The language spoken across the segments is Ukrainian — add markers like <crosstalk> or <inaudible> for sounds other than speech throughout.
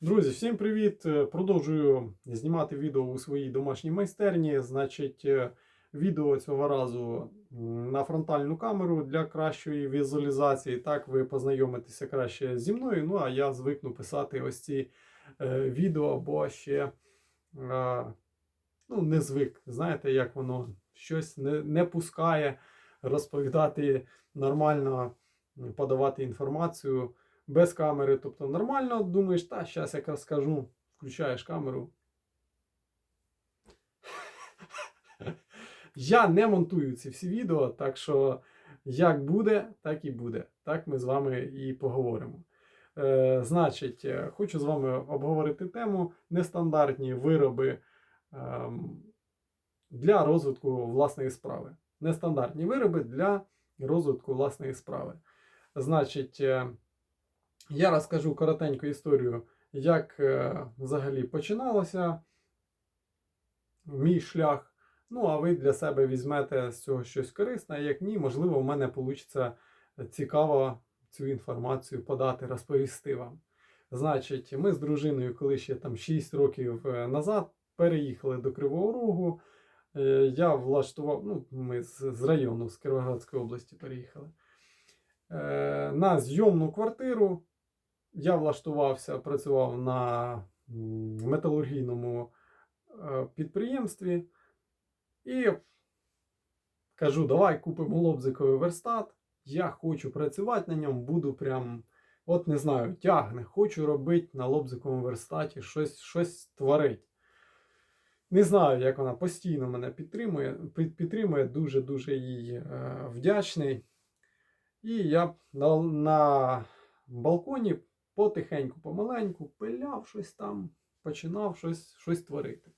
Друзі, всім привіт! Е, Продовжую знімати відео у своїй домашній майстерні. Значить, е, відео цього разу на фронтальну камеру для кращої візуалізації. Так, ви познайомитеся краще зі мною. Ну, а я звикну писати ось ці е, відео, або ще е, ну, не звик. Знаєте, як воно щось не, не пускає розповідати нормально, подавати інформацію без камери. Тобто нормально думаєш, та зараз я скажу, включаєш камеру. <laughs> Я не монтую ці всі відео, так що як буде, так і буде. Так ми з вами і поговоримо. Е, значить, е, хочу з вами обговорити тему нестандартні вироби ем, для розвитку власної справи. Нестандартні вироби для розвитку власної справи. Значить, е, я розкажу коротеньку історію, як е, взагалі починалося мій шлях. Ну, а ви для себе візьмете з цього щось корисне, як ні, можливо, в мене вийде цікаво цю інформацію подати, розповісти вам. Значить, ми з дружиною, коли ще там 6 років е, назад переїхали до Кривого Рогу. Е, Я влаштував, ну, ми з, району, з Кіровоградської області переїхали. На зйомну квартиру я влаштувався, працював на металургійному е, підприємстві і кажу: давай купимо лобзиковий верстат. Я хочу працювати на ньому, буду прям, от не знаю, тягне, хочу робити на лобзиковому верстаті щось, щось творить. Не знаю, як вона постійно мене підтримує. під- Підтримує дуже-дуже їй е, вдячний. І я на, на балконі потихеньку, помаленьку пиляв щось там, починав щось, щось творити.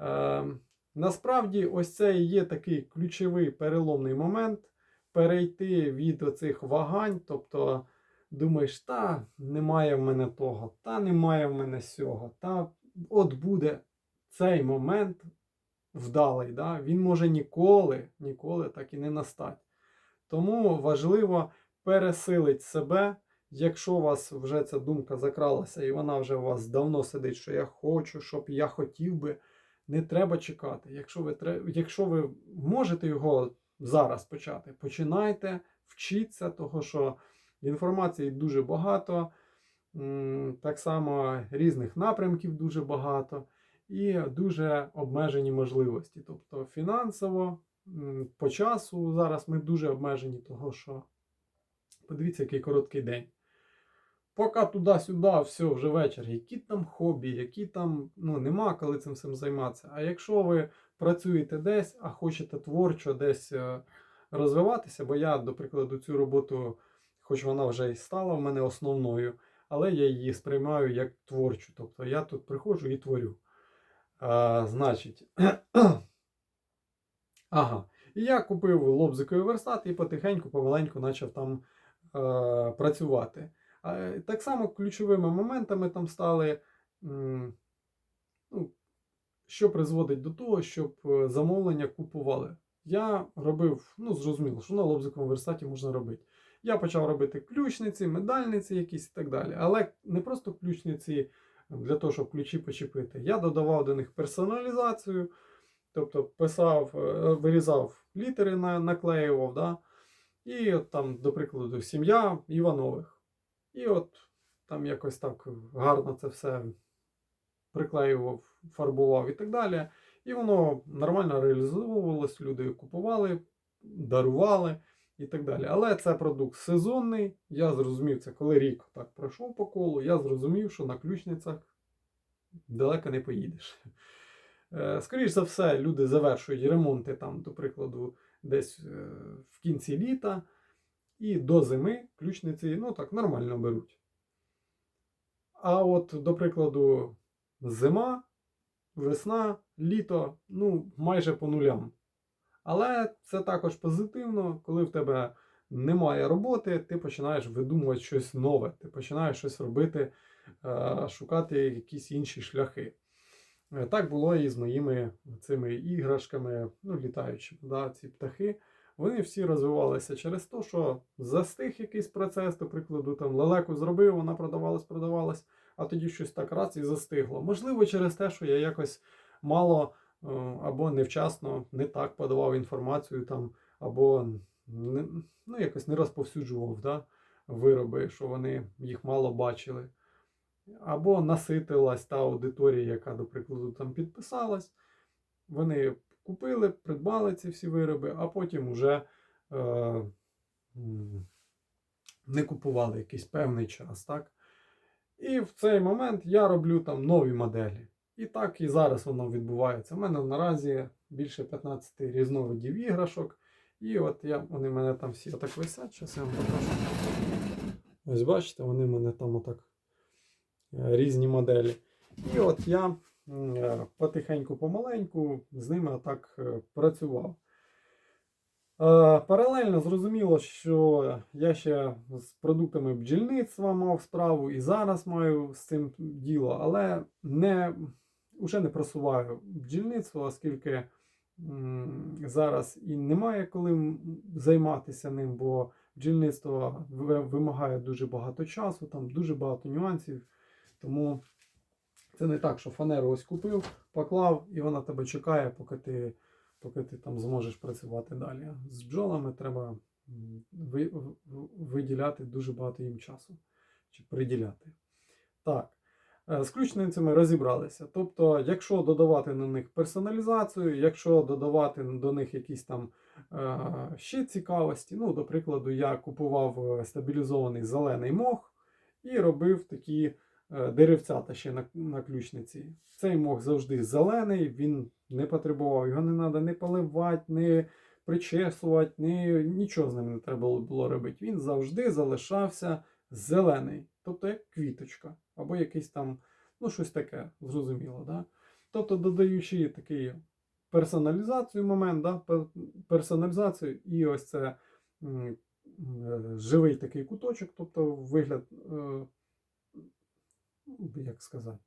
Е, насправді, ось це і є такий ключовий переломний момент перейти від оцих вагань. Тобто, думаєш, та немає в мене того, та немає в мене сього, та от буде цей момент вдалий. Да? Він може ніколи, ніколи так і не настати. Тому важливо пересилити себе. Якщо у вас вже ця думка закралася і вона вже у вас давно сидить, що я хочу, щоб я хотів би, не треба чекати. Якщо ви, якщо ви можете його зараз почати, починайте, вчіться, того що інформації дуже багато, так само різних напрямків дуже багато і дуже обмежені можливості. Тобто фінансово, по часу зараз ми дуже обмежені, того що подивіться, який короткий день. Поки туди-сюди, все, вже вечір. Які там хобі, які там, ну, нема коли цим всім займатися. А якщо ви працюєте десь, а хочете творчо десь е, розвиватися, бо я, до прикладу, цю роботу, хоч вона вже і стала в мене основною, але я її сприймаю як творчу. Тобто я тут приходжу і творю. А, значить, <clears throat> ага. І я купив лобзиковий верстат і потихеньку, помаленьку почав там е, працювати. А, Так само ключовими моментами там стали, ну, що призводить до того, щоб е, замовлення купували. Я робив, ну, зрозуміло, що на лобзиковому верстаті можна робити. Я почав робити ключниці, медальниці якісь і так далі. Але не просто ключниці для того, щоб ключі почепити. Я додавав до них персоналізацію, тобто писав, е, вирізав літери, наклеював, да? і от там, до прикладу, сім'я Іванових. І от там якось так гарно це все приклеював, фарбував і так далі. І воно нормально реалізовувалось, люди купували, дарували і так далі. Але це продукт сезонний. Я зрозумів це, коли рік так пройшов по колу, я зрозумів, що на ключницях далеко не поїдеш. Е, Скоріше за все, люди завершують ремонти там, до прикладу, десь е, в кінці літа. І до зими ключниці ну так нормально беруть. А от, до прикладу, зима, весна, літо, ну, майже по нулям. Але це також позитивно, коли в тебе немає роботи, ти починаєш видумувати щось нове, ти починаєш щось робити, е, шукати якісь інші шляхи. Е, Так було і з моїми цими іграшками, ну, літаючими, да, ці птахи. Вони всі розвивалися через те, що застиг якийсь процес, до прикладу, там лелеку зробив, вона продавалась, продавалась. а тоді щось так раз і застигло. Можливо, через те, що я якось мало е, або невчасно не так подавав інформацію там, або не, ну, якось не розповсюджував да, вироби, що вони їх мало бачили. Або наситилась та аудиторія, яка, до прикладу, там підписалась. Вони купили, придбали ці всі вироби, а потім вже е, не купували якийсь певний час. так? І в цей момент я роблю там нові моделі. І так і зараз воно відбувається. У мене наразі більше 15 різновидів іграшок. І от я, вони мене там всі отак висять. Зараз я вам покажу. Ось бачите, вони мене там отак е, різні моделі. І от я е, потихеньку, помаленьку з ними отак е, працював. Е, Паралельно зрозуміло, що я ще з продуктами бджільництва мав справу і зараз маю з цим діло, але не, уже не просуваю бджільництво, оскільки зараз і немає коли займатися ним, бо бджільництво вимагає дуже багато часу, там дуже багато нюансів. Тому це не так, що фанеру ось купив, поклав, і вона тебе чекає, поки ти поки ти там зможеш працювати далі. З бджолами треба виділяти дуже багато їм часу. Чи приділяти. Так. е, З ключницями розібралися. Тобто, якщо додавати на них персоналізацію, якщо додавати до них якісь там е, ще цікавості, ну, до прикладу, я купував е, стабілізований зелений мох і робив такі деревцята ще на, на ключниці. Цей мох завжди зелений, він не потребував, його не треба не поливати, не причесувати, не, нічого з ним не треба було робити. Він завжди залишався зелений, тобто як квіточка, або якийсь там, ну, щось таке, зрозуміло. Да? Тобто, додаючи такий персоналізацію момент, да? персоналізацію, і ось це е, живий такий куточок, тобто вигляд, е, як сказати.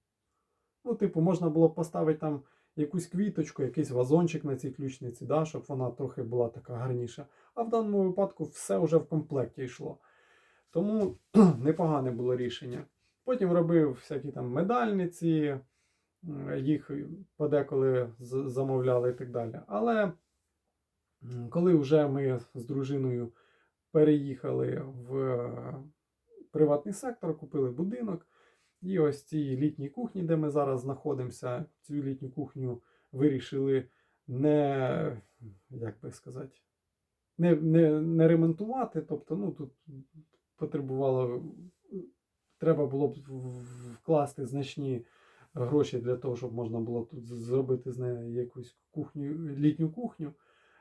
Ну, типу, можна було б поставити там якусь квіточку, якийсь вазончик на цій ключниці, да, щоб вона трохи була така гарніша. А в даному випадку все вже в комплекті йшло. Тому <clears throat> непогане було рішення. Потім робив всякі там медальниці, їх подеколи замовляли і так далі. Але коли вже ми з дружиною переїхали в е, приватний сектор, купили будинок. І ось цій літній кухні, де ми зараз знаходимося, цю літню кухню вирішили не, як би сказати, не, не, не ремонтувати. Тобто, ну тут потребувало, треба було б вкласти значні гроші для того, щоб можна було тут зробити з неї якусь кухню, літню кухню.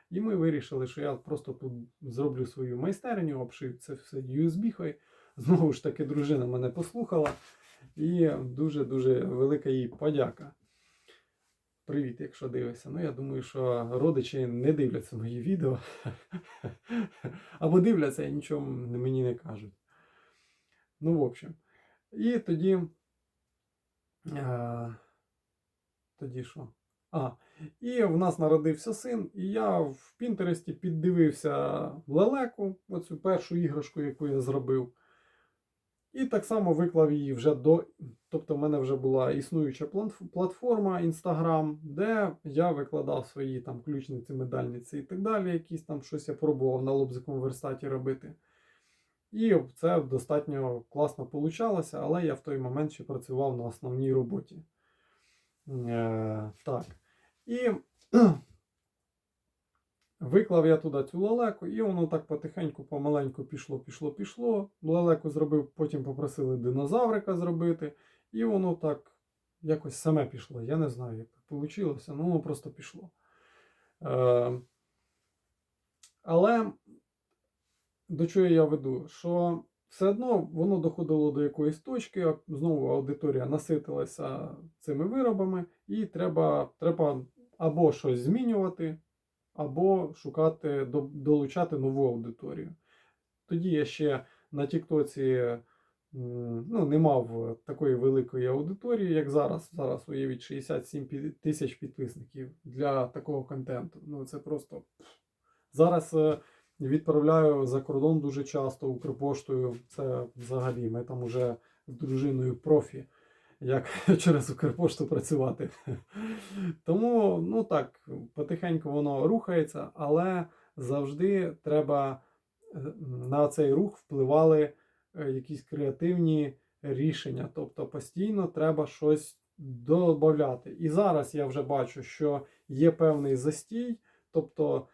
І ми вирішили, що я просто тут зроблю свою майстерню, обшив це все USB-хою. Знову ж таки, дружина мене послухала. І дуже-дуже велика їй подяка. Привіт, якщо дивишся. Ну, я думаю, що родичі не дивляться мої відео. <laughs> Або дивляться і нічого мені не кажуть. Ну, в общем. І тоді. Е, тоді що? А, і в нас народився син, і я в Пінтересті піддивився лелеку, оцю першу іграшку, яку я зробив. І так само виклав її вже до. Тобто, в мене вже була існуюча платформа Instagram, де я викладав свої там ключниці, медальниці і так далі. Якісь там щось я пробував на лобзиковому верстаті робити. І це достатньо класно получалося, але я в той момент ще працював на основній роботі. Е, так. І Виклав я туди цю лелеку, і воно так потихеньку, помаленьку пішло, пішло, пішло. Лелеку зробив, потім попросили динозаврика зробити, і воно так якось саме пішло. Я не знаю, як так вийшло, ну воно просто пішло. Е, але до чого я веду? Що все одно воно доходило до якоїсь точки, знову аудиторія наситилася цими виробами, і треба, треба або щось змінювати або шукати, долучати нову аудиторію. Тоді я ще на Тіктоці ну, не мав такої великої аудиторії, як зараз. Зараз уявіть 67 тисяч підписників для такого контенту. Ну, це просто. Зараз е, відправляю за кордон дуже часто Укрпоштою. Це взагалі ми там уже з дружиною профі як <laughs> через Укрпошту працювати. <laughs> Тому, ну так, потихеньку воно рухається, але завжди треба е, на цей рух впливали е, якісь креативні рішення. Тобто постійно треба щось додати. І зараз я вже бачу, що є певний застій, тобто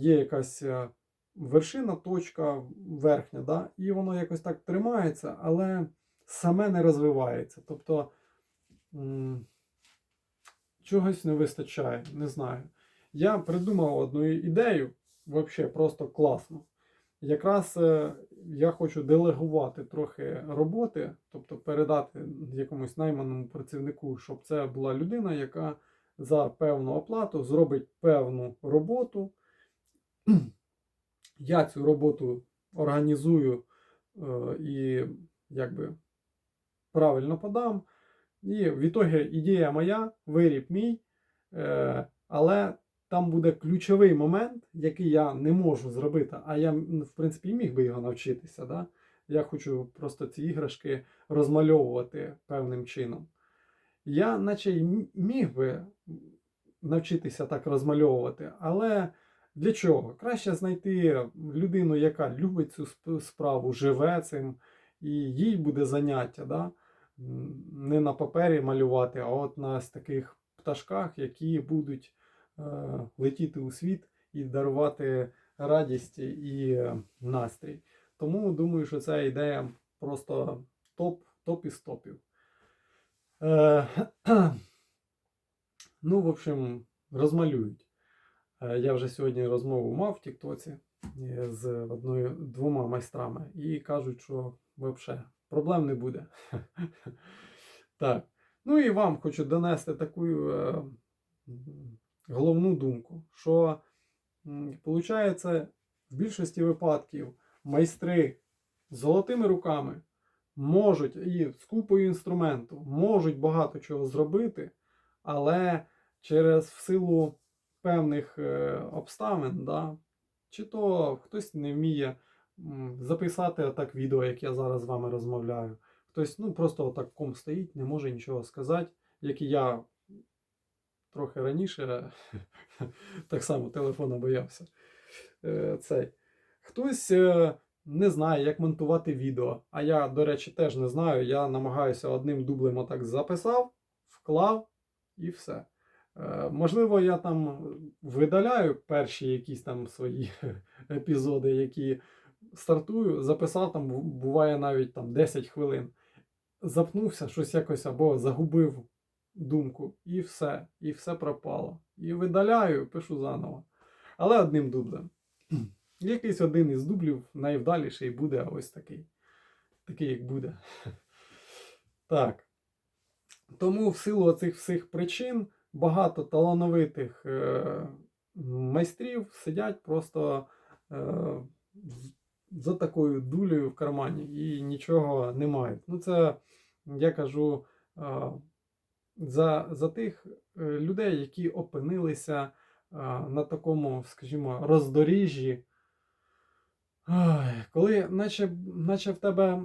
є якась е, вершина, точка верхня, да? і воно якось так тримається, але саме не розвивається. Тобто чогось не вистачає, не знаю. Я придумав одну ідею, взагалі просто класно. Якраз е, я хочу делегувати трохи роботи, тобто передати якомусь найманому працівнику, щоб це була людина, яка за певну оплату зробить певну роботу. <clears throat> Я цю роботу організую е, і якби правильно подам. І в ітогі ідея моя, виріб мій, е, але там буде ключовий момент, який я не можу зробити, а я, в принципі, міг би його навчитися. Да? Я хочу просто ці іграшки розмальовувати певним чином. Я, наче й міг би навчитися так розмальовувати, але для чого? Краще знайти людину, яка любить цю справу, живе цим, і їй буде заняття. Да? Не на папері малювати, а от на таких пташках, які будуть е, летіти у світ і дарувати радість і е, настрій. Тому думаю, що ця ідея просто топ, топ із топів. Е, <clears throat> ну, в общем, розмалюють. Я вже сьогодні розмову мав в Тіктоці з одною двома майстрами і кажуть, що взагалі проблем не буде. <laughs> Так. Ну і вам хочу донести таку е, головну думку, що виходить, в більшості випадків майстри з золотими руками можуть і з купою інструменту можуть багато чого зробити, але через в силу певних е, обставин, да, чи то хтось не вміє записати отак відео, як я зараз з вами розмовляю. Хтось ну, просто отак ком стоїть, не може нічого сказати, як і я трохи раніше <laughs> так само телефона боявся. Е, Цей. Хтось е, не знає, як монтувати відео. А я, до речі, теж не знаю. Я намагаюся одним дублем отак записав, вклав і все. Е, Можливо, я там видаляю перші якісь там свої <laughs> епізоди, які стартую, записав там, буває навіть там 10 хвилин. Запнувся, щось якось або загубив думку, і все, і все пропало. І видаляю, пишу заново. Але одним дублем. <clears throat> Якийсь один із дублів найвдаліший буде ось такий. Такий, як буде. <laughs> Так. Тому в силу цих всіх причин багато талановитих е, майстрів сидять просто е, за такою дулею в кармані і нічого не мають. Ну, це я кажу за, за тих е, людей, які опинилися на такому, скажімо, роздоріжжі. Коли наче, наче в тебе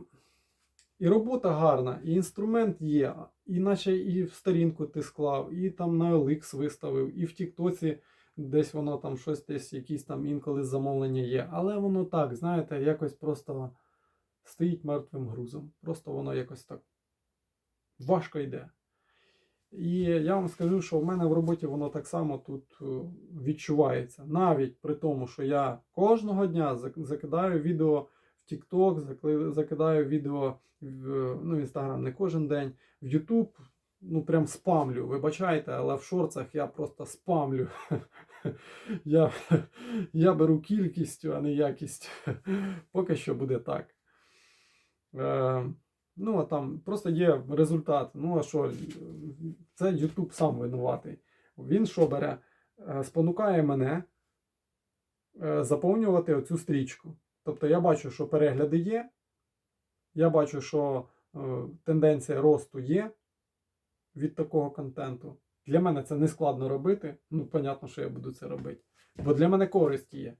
і робота гарна, і інструмент є, і наче і в сторінку ти склав, і там на OLX виставив, і в Тіктоці десь воно там щось десь, якісь там інколи замовлення є. Але воно так, знаєте, якось просто стоїть мертвим грузом. Просто воно якось так важко йде. І я вам скажу, що в мене в роботі воно так само тут е, відчувається. Навіть при тому, що я кожного дня закидаю відео в TikTok, закидаю відео в ну, в Instagram не кожен день, в YouTube, ну прям спамлю. Вибачайте, але в шорцах я просто спамлю. <laughs> Я, я беру кількістю, а не якістю. <laughs> Поки що буде так. Е, Ну, а там просто є результат. Ну, а що, це YouTube сам винуватий. Він що бере? Е, Спонукає мене е, заповнювати оцю стрічку. Тобто я бачу, що перегляди є, я бачу, що е, тенденція росту є від такого контенту. Для мене це не складно робити. Ну, понятно, що я буду це робити. Бо для мене користь є.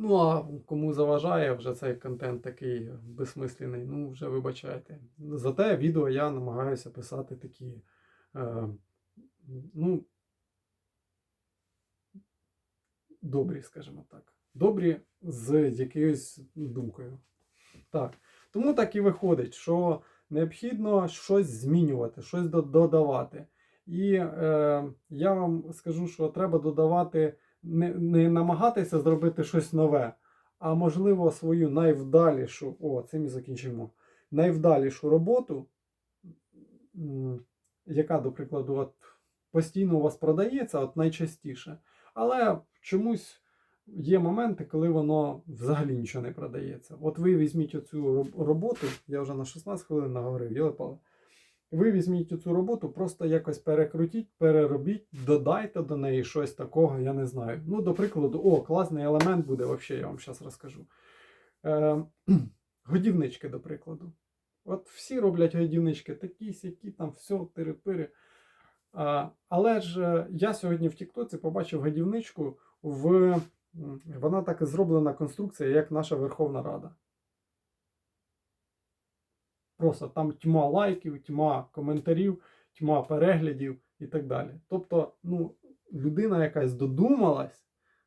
Ну, а кому заважає вже цей контент такий безсмисленний, ну вже вибачайте. Зате відео я намагаюся писати такі, е, ну, добрі, скажімо так. Добрі з якоюсь думкою. Так. Тому так і виходить, що необхідно щось змінювати, щось додавати. І е, я вам скажу, що треба додавати, не, не намагатися зробити щось нове, а можливо свою найвдалішу, о, цим і закінчимо, найвдалішу роботу, яка, до прикладу, от, постійно у вас продається, от найчастіше, але чомусь є моменти, коли воно взагалі нічого не продається. От ви візьміть оцю роботу, я вже на 16 хвилин наговорив, йолипали. Ви візьміть цю роботу, просто якось перекрутіть, переробіть, додайте до неї щось такого, я не знаю. Ну, до прикладу, о, класний елемент буде, взагалі, я вам зараз розкажу. Е, <clears throat> годівнички, до прикладу. От всі роблять годівнички, такі, сякі, там все, тири-пири. Але ж е, я сьогодні в Тіктоці побачив годівничку в. Вона так і зроблена конструкція, як наша Верховна Рада. Просто там тьма лайків, тьма коментарів, тьма переглядів і так далі. Тобто, ну, людина якась додумалась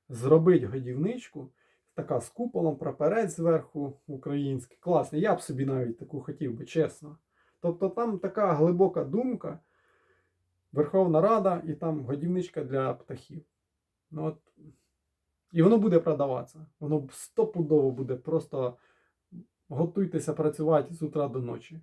зробити годівничку, така з куполом, праперець зверху український. Класний. Я б собі навіть таку хотів би, чесно. Тобто там така глибока думка, Верховна Рада і там годівничка для птахів. Ну, от. І воно буде продаватися. Воно стопудово буде просто готуйтеся працювати з утра до ночі.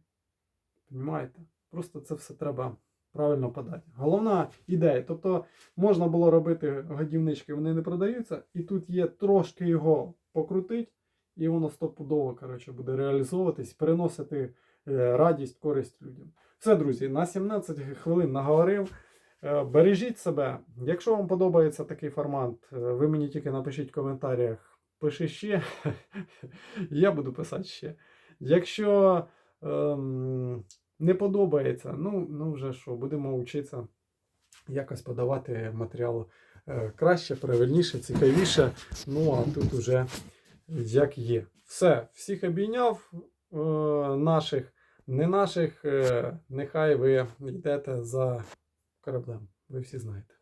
Понімаєте? Просто це все треба правильно подати. Головна ідея. Тобто можна було робити годівнички, вони не продаються, і тут є трошки його покрутить, і воно стопудово коротше, буде реалізовуватись, переносити е, радість, користь людям. Все, друзі, на 17 хвилин наговорив. Е, Бережіть себе. Якщо вам подобається такий формат, е, ви мені тільки напишіть в коментарях, пиши ще, <laughs> я буду писати ще. Якщо ем, не подобається, ну, ну вже що, будемо вчитися якось подавати матеріал е, краще, правильніше, цікавіше. Ну, а тут уже як є. Все, всіх обійняв е, наших, не наших, е, нехай ви йдете за кораблем. Ви всі знаєте.